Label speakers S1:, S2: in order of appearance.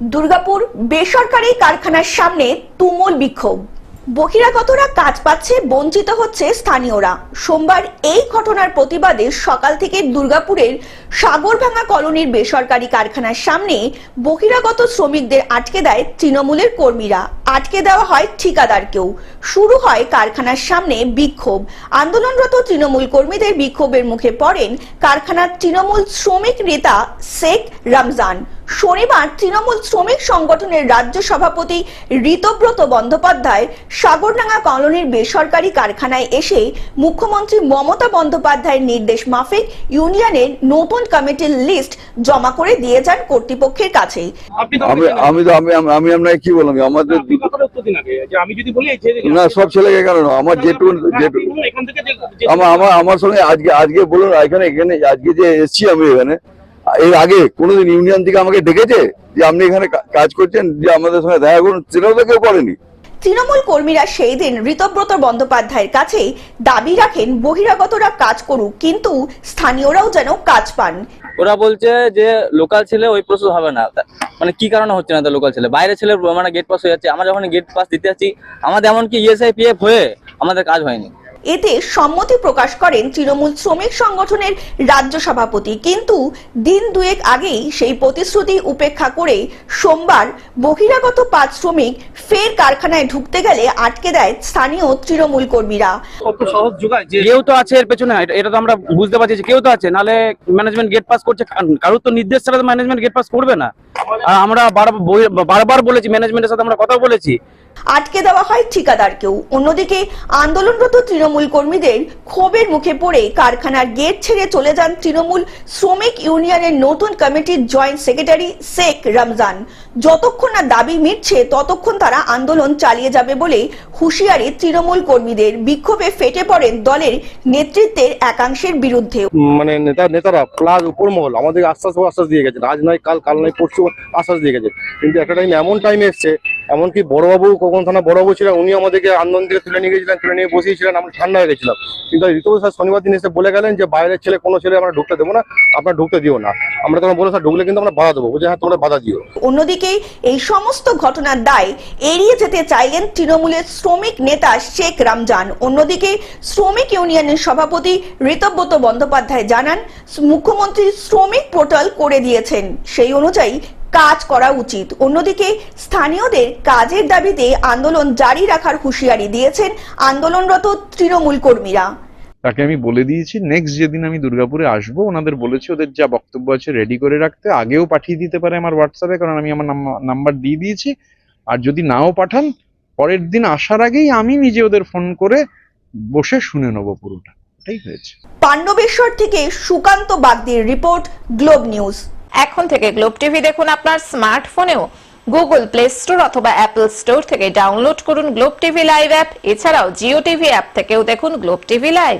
S1: দুর্গাপুর বেসরকারি কারখানার সামনে তুমুল বিক্ষোভ। বহিরাগতরা কাজ পাচ্ছে, বঞ্চিত হচ্ছে স্থানীয়রা। সোমবার এই ঘটনার প্রতিবাদে সকাল থেকে দুর্গাপুরের সাগরভাঙা কলোনির বেসরকারি কারখানার সামনে বহিরাগত শ্রমিকদের আটকে দেয় তৃণমূলের কর্মীরা। আটকে দেওয়া হয় ঠিকাদারকেও। শুরু হয় কারখানার সামনে বিক্ষোভ। আন্দোলনরত তৃণমূল কর্মীদের বিক্ষোভের মুখে পড়েন কারখানার তৃণমূল শ্রমিক নেতা শেখ রমজান। শনিবার তৃণমূল শ্রমিক সংগঠনের রাজ্য সভাপতি ঋতব্রত বন্দ্যোপাধ্যায় সাগরডাঙ্গা কলোনির বেসরকারি কারখানায় এসে মুখ্যমন্ত্রী মমতা বন্দ্যোপাধ্যায়ের নির্দেশ মাফিক ইউনিয়নের নতুন কমিটির লিস্ট জমা করে দিয়ে যান কর্তৃপক্ষের কাছে।
S2: আমি আমি আমি আমি- আমি আপনাকে কি বললাম? আমাদের
S3: আপনি কথাটা উত্তর দিন আগে যে আমি যদি বলি
S2: না সব ছেলেকে কেন? আমার যেটুকু যেটুকু
S3: বলুন, এখান থেকে যে- যে-
S2: আমার আমার আমার সঙ্গে আজকে আজকে বলুন এখানে এখানে আজকে যে এসছি আমি এখানে এর আগে কোনোদিন ইউনিয়ন থেকে আমাকে ডেকেছে যে আপনি এখানে কাজ করছেন যে আমাদের সঙ্গে দেখা করুন সেটাও তো কেউ করেনি
S1: তৃণমূল কর্মীরা সেই দিন ঋতব্রত বন্দ্যোপাধ্যায়ের কাছে দাবি রাখেন বহিরাগতরা কাজ করুক কিন্তু স্থানীয়রাও যেন কাজ পান।
S4: ওরা বলছে যে লোকাল ছেলে ওই প্রসেস হবে না। মানে কি কারণে হচ্ছে না লোকাল ছেলে? বাইরে ছেলে মানে গেট পাস হয়ে যাচ্ছে। আমরা যখন গেট পাস দিতে যাচ্ছি আমাদের এমনকি ইএসআই পিএফ হয়ে আমাদের কাজ হয়নি।
S1: এতে সম্মতি প্রকাশ করেন তৃণমূল শ্রমিক সংগঠনের রাজ্য সভাপতি। কিন্তু দিন দুয়েক আগেই সেই প্রতিশ্রুতি উপেক্ষা করে সোমবার বহিরাগত পাঁচ শ্রমিক ফের কারখানায় ঢুকতে গেলে আটকে দেয় স্থানীয় তৃণমূল কর্মীরা।
S5: কেউ তো আছে এর পেছনে এটা- এটা তো আমরা বুঝতে পারছি যে কেউ তো আছে নালে ম্যানেজমেন্ট গেট পাস করছে কার- কারোর তো নির্দেশ ছাড়া তো ম্যানেজমেন্ট গেট পাস করবে না। আর আমরা বার- বারবার বলেছি ম্যানেজমেন্টের সাথে আমরা কথা বলেছি
S1: আটকে দেওয়া হয় ঠিকাদারকেও। অন্যদিকে আন্দোলনরত তৃণমূল কর্মীদের ক্ষোভের মুখে পড়ে কারখানার গেট ছেড়ে চলে যান তৃণমূল শ্রমিক ইউনিয়নের নতুন কমিটির জয়েন্ট সেক্রেটারি শেখ রমজান। যতক্ষণ না দাবি মিটছে ততক্ষণ তারা আন্দোলন চালিয়ে যাবে বলে হুঁশিয়ারি তৃণমূল কর্মীদের। বিক্ষোভে ফেটে পড়েন দলের নেতৃত্বের একাংশের বিরুদ্ধে।
S6: মানে নেতা নেতারা প্লাস উপর মহল আমাদের আশ্বাস আশ্বাস দিয়ে গেছে আজ নয় কাল কাল নয় পরশু আশ্বাস দিয়ে গেছে। কিন্তু একটা টাইম এমন টাইম এসছে এমনকি বড়বাবু কখন থানা বড়বাবু ছিলেন উনি আমাদেরকে আন্দোলন থেকে তুলে নিয়ে গেছিলেন তুলে নিয়ে বসিয়েছিলেন আমরা ঠান্ডা হয়ে গেছিলাম। কিন্তু ঋতু স্যার শনিবার দিন এসে বলে গেলেন যে বাইরের ছেলে কোনো ছেলে আমরা ঢুকতে দেবো না আপনারা ঢুকতে দিও না। আমরা তখন বলে স্যার ঢুকলে কিন্তু আমরা বাধা দেবো। বলছে হ্যাঁ তোমরা বাধা দিও।
S1: অন্যদিকে এই সমস্ত ঘটনার দায় এড়িয়ে যেতে চাইলেন তৃণমূলের শ্রমিক নেতা শেখ রামজান। অন্যদিকে শ্রমিক ইউনিয়নের সভাপতি ঋতব্রত বন্দ্যোপাধ্যায় জানান, মুখ্যমন্ত্রী শ্রমিক পোর্টাল করে দিয়েছেন, সেই অনুযায়ী কাজ করা উচিত। অন্যদিকে স্থানীয়দের কাজের দাবিতে আন্দোলন জারি রাখার হুঁশিয়ারি দিয়েছেন আন্দোলনরত তৃণমূল কর্মীরা।
S7: তাকে আমি বলে দিয়েছি নেক্সট যেদিন আমি দুর্গাপুরে আসব ওনাদের বলেছি ওদের যা বক্তব্য আছে রেডি করে রাখতে আগেও পাঠিয়ে দিতে পারে আমার হোয়াটসঅ্যাপে কারণ আমি আমার নাম্বার দিয়ে দিয়েছি। আর যদি নাও পাঠান পরের দিন আসার আগেই আমি নিজে ওদের ফোন করে বসে শুনে নেব পুরোটা। এটাই হয়েছে।
S1: পাণ্ডবেশ্বর থেকে সুকান্ত বাগদির রিপোর্ট গ্লোব নিউজ।
S8: এখন থেকে গ্লোব টিভি দেখুন আপনার স্মার্টফোনেও। গুগল প্লে স্টোর অথবা অ্যাপল স্টোর থেকে ডাউনলোড করুন গ্লোব টিভি লাইভ অ্যাপ। এছাড়াও জিও টিভি অ্যাপ থেকেও দেখুন গ্লোব টিভি লাইভ।